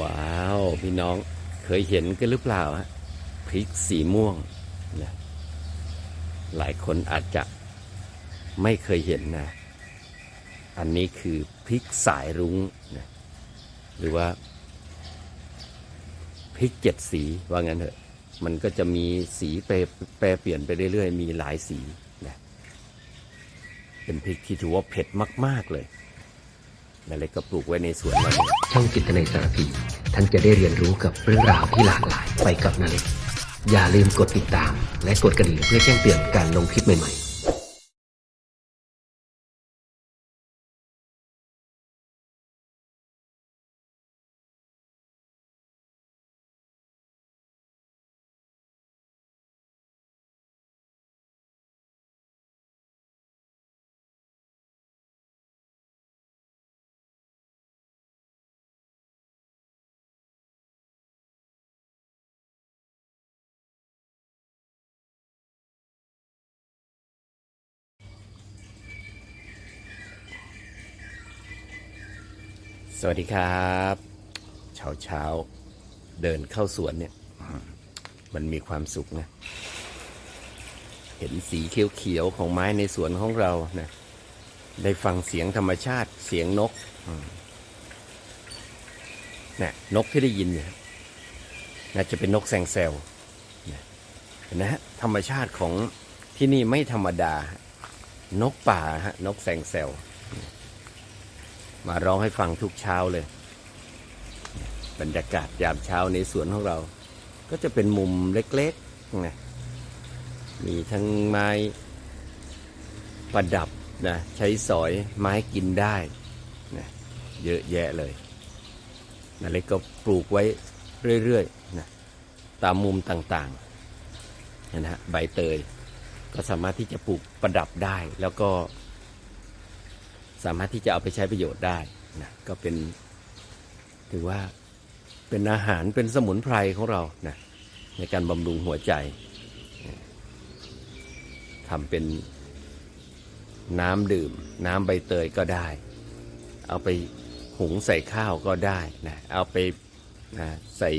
ว้าวพี่น้องเคยเห็นกันหรือเปล่าฮะพริกสีม่วงนะหลายคนอาจจะไม่เคยเห็นนะ อันนี้คือพริกสายรุ้งนะหรือว่าพริกเจ็ดสีว่างั้นเถอะ มันก็จะมีสีแปรแปรเปลี่ยนไปเรื่อยๆ มีหลายสีนะเป็นพริกที่ถือว่าเผ็ดมาก ๆเลย นั่นเลยก็ปลูกไว้ในสวนเราเนี่ยช่องจิตในสารพีท่านจะได้เรียนรู้กับเรื่องราวที่หลากหลายไปกับนาเล็กอย่าลืมกดติดตาม และกดกระดิ่งเพื่อแจ้งเตือนการลงคลิปใหม่ๆ สวัสดีครับเช้าเช้าเดินเข้าสวนเนี่ย มันมีความสุขนะ เห็นสีเขียวๆของไม้ในสวนของเรานะได้ฟังเสียงธรรมชาติเสียงนกนะนกที่ได้ยินเนี่ยน่าจะเป็นนกแซงแซวนะเห็นนะฮะธรรมชาติของที่นี่ไม่ธรรมดา นกป่าฮะนกแซงแซว มาร้องให้ฟังทุกเช้าเลย บรรยากาศยามเช้าในสวนของเรา ก็จะเป็นมุมเล็กๆนะมีทั้งไม้ประดับนะใช้สอยไม้กินได้นะเยอะแยะเลยนาเล็กก็ปลูกไว้เรื่อยๆนะตามมุมต่างๆนะฮะใบเตยก็สามารถที่จะปลูกประดับได้แล้วก็ สามารถที่จะเอาไปใช้ประโยชน์ได้นะก็เป็นถือว่าเป็นอาหารเป็นสมุนไพรของเรานะในการบำรุงหัวใจทำเป็นน้ำดื่ม น้ำใบเตยก็ได้ เอาไปหุงใส่ข้าวก็ได้นะเอาไปนะใส่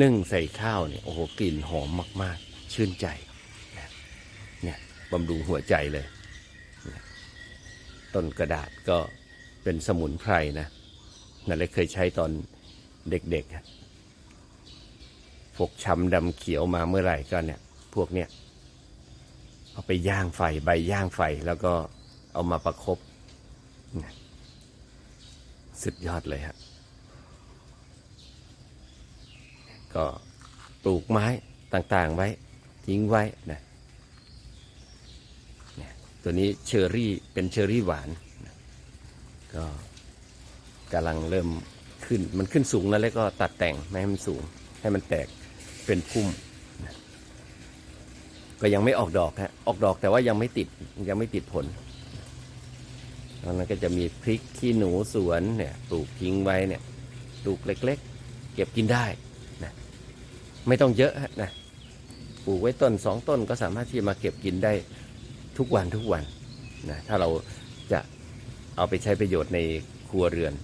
นึ่งใส่ข้าวเนี่ยโอ้โหกลิ่นหอมมาก ๆ ชื่นใจนะเนี่ยบำรุงหัวใจเลย ต้นกระดาษก็เป็นสมุนไพรนะนั่นเลยเคยใช้ตอนเด็กๆอะพวกช้ำดำเขียวมาเมื่อไหร่ก็เนี่ย พวกเนี้ยเอาไปย่างไฟใบย่างไฟแล้วก็เอามาประครบสุดยอดเลยฮะก็ปลูกไม้ต่างๆไว้ ทิ้งไว้นะ ตัวนี้เชอร์รี่เป็นเชอร์รี่หวาน ก็กำลังเริ่มขึ้นมันขึ้นสูงแล้วแล้วก็ตัดแต่งไม่ให้มันสูง ให้มันแตกเป็นพุ่ม ก็ยังไม่ออกดอกฮะออกดอกแต่ว่ายังไม่ติดยังไม่ติดผลตอนนั้นก็จะมีพริกขี้หนูสวนเนี่ยปลูกทิ้งไว้เนี่ยปลูกเล็ก ๆ เก็บกินได้นะไม่ต้องเยอะฮะนะปลูกไว้ต้นสองต้นก็สามารถที่มาเก็บกินได้ ทุกวันทุกวันนะถ้าเราจะเอาไปใช้ประโยชน์ในครัวเรือน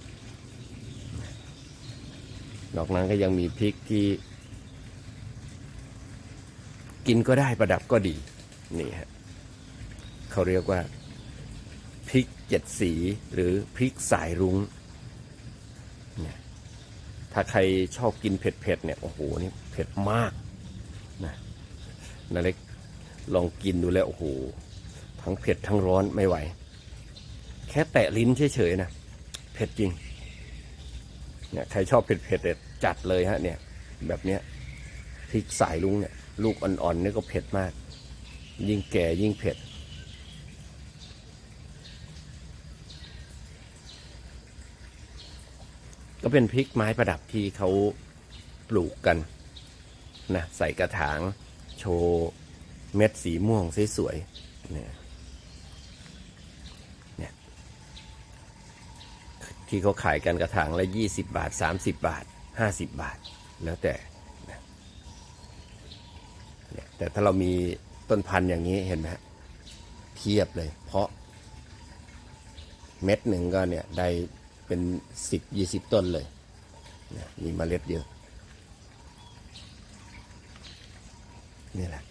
นอกนั้นก็ยังมีพริกที่ กินก็ได้ประดับก็ดีนี่ฮะเขาเรียกว่าพริกเจ็ดสีหรือพริกสายรุ้งเนี่ยถ้าใครชอบกินเผ็ดๆเนี่ยโอ้โหนี่เผ็ดมากนะนาเล็กลองกินดูแล้วโอ้โห ทั้งเผ็ดทั้งร้อนไม่ไหว แค่แตะลิ้นเฉยๆนะเผ็ดจริงเนี่ยใครชอบเผ็ดๆเนี่ยจัดเลยฮะเนี่ย แบบเนี้ยพริกสายลุงเนี่ย ลูกอ่อนๆเนี่ยก็เผ็ดมาก ยิ่งแก่ยิ่งเผ็ดก็เป็นพริกไม้ประดับที่เขาปลูกกันนะใส่กระถางโชว์เม็ดสีม่วงสวยๆเนี่ยเนี่ย ที่เขาขายกันกระถางละยี่สิบบาทสามสิบบาทห้าสิบบาท แล้วแต่เนี่ยแต่ถ้าเรามีต้นพันธุ์อย่างนี้เห็นไหมเทียบเลย เพราะ เม็ดหนึ่งก็เนี่ยได้เป็นสิบยี่สิบต้นเลยนะมีเมล็ดเยอะนี่แหละ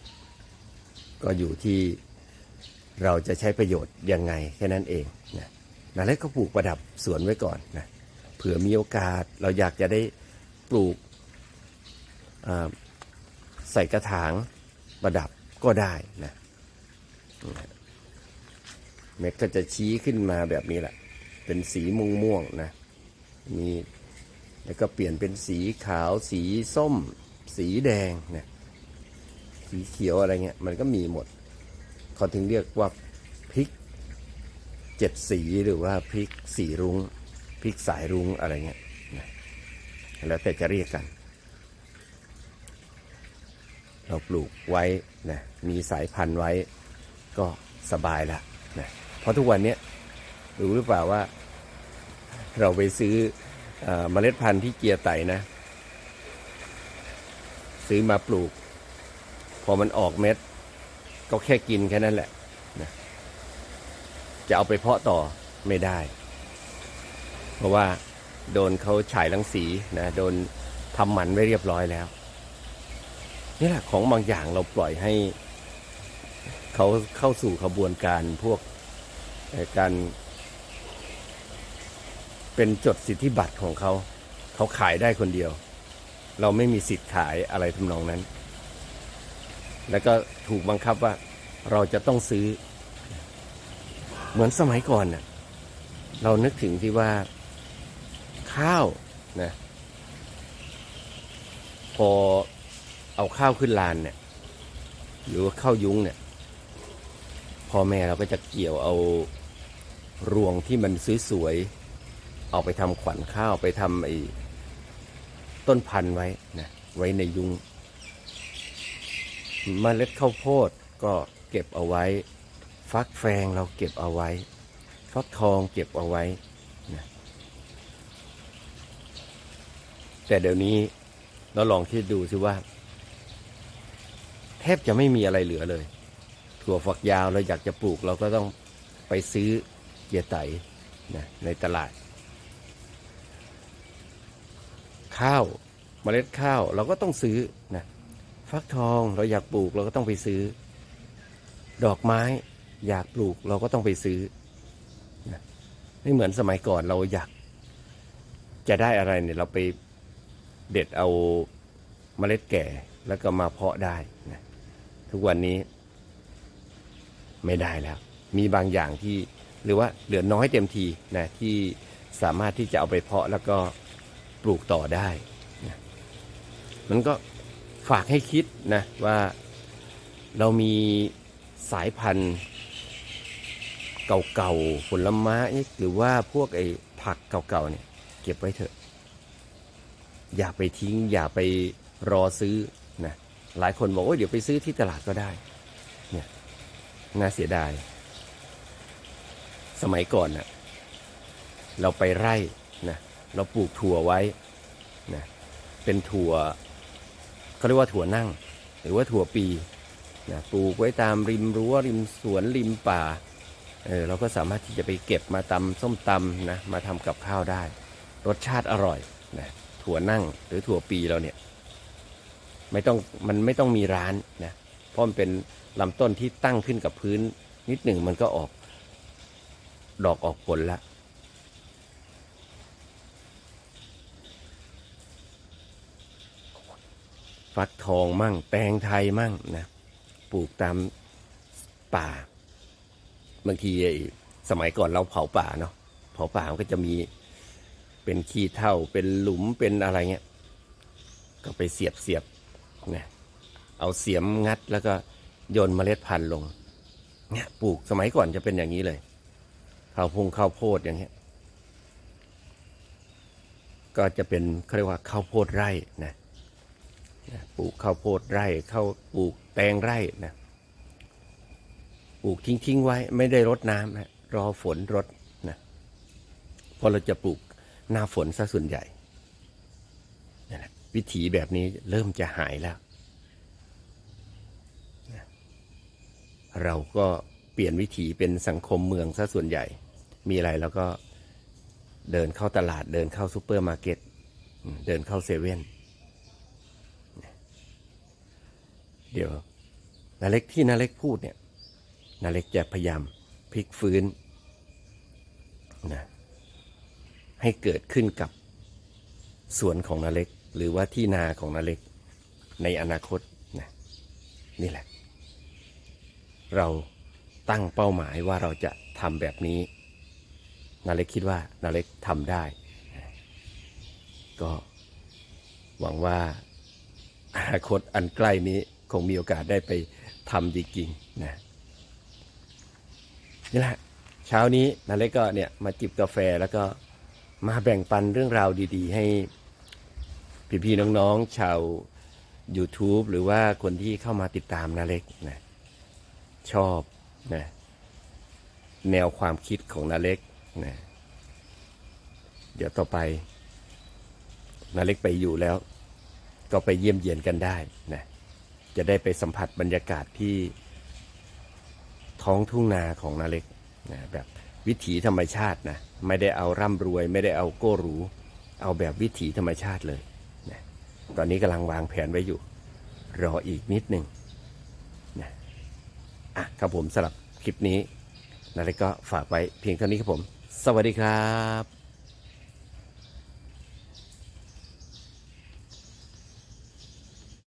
ก็อยู่ที่เราจะใช้ประโยชน์ยังไงแค่นั้นเองนะ นาเล็กก็ปลูกประดับสวนไว้ก่อนนะเผื่อมีโอกาสเราอยากจะได้ปลูกใส่กระถางประดับก็ได้นะเม็ดก็จะชี้ขึ้นมาแบบนี้แหละ เป็นสีม่วงม่วงๆนะมีแล้วก็เปลี่ยนเป็นสีขาวสีส้ม สีแดงนะสีเขียวอะไรเงี้ยมันก็มีหมด เขาถึงเรียกว่า เจ็ดสีหรือว่าพริกสีรุง้งพริกสายรุ้งอะไรเงี้ยนะแล้วแต่จะเรียกกัน เราปลูกไว้นะมีสายพันธุ์ไว้ก็สบายละนะเพราะทุกวันนี้รู้หรือเปล่าว่า เราไปซื้อเอเมล็ดพันธุ์ที่เกียร์ไตนะ ซื้อมาปลูก พอมันออกเม็ด ก็แค่กินแค่นั้นแหละนะ จะเอาไปเพาะต่อไม่ได้ เพราะว่าโดนเขาฉายรังสีนะโดนทำหมันไว้เรียบร้อยแล้วนี่แหละของบางอย่างเราปล่อยให้เขาเข้าสู่ขบวนการพวกการเป็นจดสิทธิบัตรของเขา เขาขายได้คนเดียว เราไม่มีสิทธิ์ขายอะไรทำนองนั้น แล้วก็ถูกบังคับว่าเราจะต้องซื้อ เหมือนสมัยก่อนเน่ะเรานึกถึงที่ว่าข้าวนะพอเอาข้าวขึ้นลานเนี่ย หรือว่าข้าวยุ้งเนี่ยพ่อแม่เราก็จะเกี่ยวเอารวงที่มันสวยๆ เอาไปทำขวัญข้าวไปทำไอ้ต้นพันธุ์ไว้นะไว้ในยุ้งมเมล็ดข้าวโพดก็เก็บเอาไว้ ฟักแฟงเราเก็บเอาไว้ ฟักทองเก็บเอาไว้นะแต่เดี๋ยวนี้เราลองคิดดูสิว่า แทบจะไม่มีอะไรเหลือเลย ถั่วฝักยาวเราอยากจะปลูกเราก็ต้องไปซื้อเกียไตนะในตลาด ข้าวเมล็ดข้าวเราก็ต้องซื้อนะฟักทองเราอยากปลูกเราก็ต้องไปซื้อ ดอกไม้ อยากปลูกเราก็ต้องไปซื้อนะไม่เหมือนสมัยก่อนเราอยาก จะได้อะไรเนี่ยเราไปเด็ดเอาเมล็ดแก่แล้วก็มาเพาะได้นะทุกวันนี้ ไม่ได้แล้ว มีบางอย่างที่หรือว่าเหลือน้อยเต็มทีนะที่สามารถที่จะเอาไปเพาะแล้วก็ปลูกต่อได้นะมันก็ฝากให้คิดนะว่าเรามีสายพันธุ์ เก่าๆผลไม้หรือว่าพวกไอ้ผักเก่าๆเนี่ย เก็บไว้เถอะ อย่าไปทิ้ง อย่าไปรอซื้อนะหลายคนบอกว่าเดี๋ยวไปซื้อที่ตลาดก็ได้ เนี่ยน่าเสียดาย สมัยก่อนน่ะเราไปไร่นะเราปลูกถั่วไว้นะเป็นถั่วเขาเรียกว่าถั่วนั่ง หรือว่าถั่วปีนะปลูกไว้ตามริมรั้วริมสวนริมป่า เออเราก็สามารถที่จะไปเก็บมาตำส้มตำนะมาทำกับข้าวได้ รสชาติอร่อยนะถั่วนั่งหรือถั่วปีเราเนี่ยไม่ต้องมันไม่ต้องมีร้านนะเพราะมันเป็นลำต้นที่ตั้งขึ้นกับพื้นนิดหนึ่งมันก็ออกดอกออกผลละฟักทองมั่ง แตงไทยมั่งนะปลูกตามป่า บางทีสมัยก่อนเราเผาป่าเนาะเผาป่ามันก็จะมีเป็นขี้เท่าเป็นหลุมเป็นอะไรเงี้ยก็ไปเสียบเสียบนะเอาเสียมงัดแล้วก็โยนเมล็ดพันธุ์ลงเนี่ยปลูกสมัยก่อนจะเป็นอย่างนี้เลยข้าวพงข้าวโพดอย่างเงี้ยก็จะเป็นเขาเรียกว่าข้าวโพดไร่นะนะปลูกข้าวโพดไร่ข้าวปลูกแตงไร่นะ ปลูกทิ้งๆไว้ไม่ได้รดน้ำนะรอฝนรดนะพราะเราจะปลูกหน้าฝนซะส่วนใหญ่นั่แหละวิถีแบบนี้เริ่มจะหายแล้วนะเราก็เปลี่ยนวิถีเป็นสังคมเมืองซะส่วนใหญ่ มีอะไรแล้วก็เดินเข้าตลาดเดินเข้าซูเปอร์มาร์เก็ตเดินเข้าเซเว่นเดี๋ยวนาเล็กที่นาเล็กพูดเนี่ย นาเล็กจะพยายามพลิกฟื้นนะให้เกิดขึ้นกับสวนของนาเล็ก หรือว่าที่นาของนาเล็กในอนาคตนะนี่แหละ เราตั้งเป้าหมายว่าเราจะทำแบบนี้ นาเล็กคิดว่านาเล็กทำได้ ก็หวังว่าอนาคตอันใกล้นี้คงมีโอกาสได้ไปทำจริงๆนะ นี่แหละเช้านี้นาเล็กก็เนี่ยมาจิบกาแฟแล้วก็มาแบ่งปันเรื่องราวดีๆ ให้พี่ๆน้องๆชาว YouTube หรือว่าคนที่เข้ามาติดตามนาเล็กนะชอบนะแนวความคิดของนาเล็กนะเดี๋ยวต่อไปนาเล็กไปอยู่แล้ว ก็ไปเยี่ยมเยียนกันได้นะจะได้ไปสัมผัสบรรยากาศที่ ท้องทุ่งนาของนาเล็กนะแบบวิถีธรรมชาตินะไม่ได้เอาร่ำรวย ไม่ได้เอาโก้หรู เอาแบบวิถีธรรมชาติเลยนะตอนนี้กำลังวางแผนไว้อยู่ รออีกนิดหนึ่งนะอะครับผมสำหรับคลิปนี้นาเล็กก็ฝากไว้เพียงเท่านี้ครับผม สวัสดีครับ